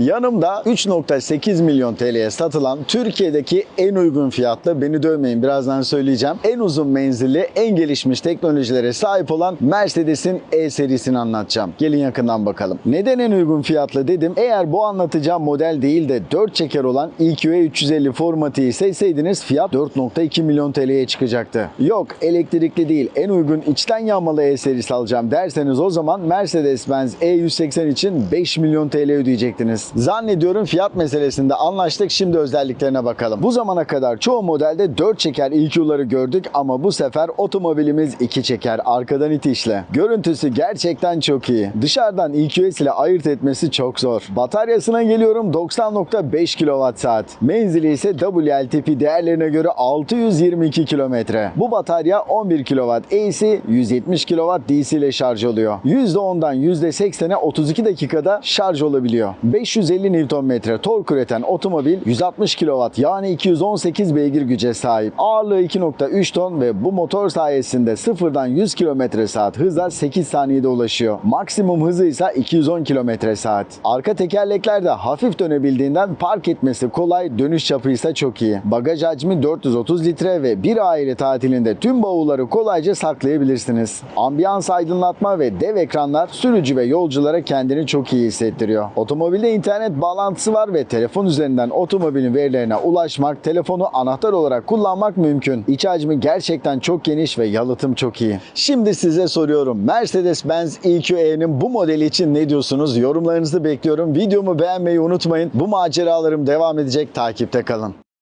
Yanımda 3.8 milyon TL'ye satılan Türkiye'deki en uygun fiyatlı, beni dövmeyin birazdan söyleyeceğim, en uzun menzilli, en gelişmiş teknolojilere sahip olan Mercedes'in E serisini anlatacağım. Gelin yakından bakalım. Neden en uygun fiyatlı dedim? Eğer bu anlatacağım model değil de 4 çeker olan EQE 350 formatı seçseydiniz fiyat 4.2 milyon TL'ye çıkacaktı. Yok elektrikli değil en uygun içten yanmalı E serisi alacağım derseniz o zaman Mercedes-Benz E180 için 5 milyon TL ödeyecektiniz. Zannediyorum fiyat meselesinde anlaştık şimdi özelliklerine bakalım. Bu zamana kadar çoğu modelde 4 çeker EQ'ları gördük ama bu sefer otomobilimiz 2 çeker arkadan itişle. Görüntüsü gerçekten çok iyi. Dışarıdan EQS ile ayırt etmesi çok zor. Bataryasına geliyorum 90.5 kWh. Menzili ise WLTP değerlerine göre 622 kilometre. Bu batarya 11 kW AC, 170 kW DC ile şarj oluyor. %10'dan %80'e 32 dakikada şarj olabiliyor. 550 Nm tork üreten otomobil 160 kW yani 218 beygir güce sahip. Ağırlığı 2.3 ton ve bu motor sayesinde sıfırdan 100 km saat hıza 8 saniyede ulaşıyor. Maksimum hızı ise 210 km saat. Arka tekerlekler de hafif dönebildiğinden park etmesi kolay, dönüş çapı ise çok iyi. Bagaj hacmi 430 litre ve bir aile tatilinde tüm bavulları kolayca saklayabilirsiniz. Ambiyans aydınlatma ve dev ekranlar sürücü ve yolculara kendini çok iyi hissettiriyor. Otomobilde internet bağlantısı var ve telefon üzerinden otomobilin verilerine ulaşmak, telefonu anahtar olarak kullanmak mümkün. İç hacmi gerçekten çok geniş ve yalıtım çok iyi. Şimdi size soruyorum. Mercedes-Benz EQE'nin bu modeli için ne diyorsunuz? Yorumlarınızı bekliyorum. Videomu beğenmeyi unutmayın. Bu maceralarım devam edecek. Takipte kalın.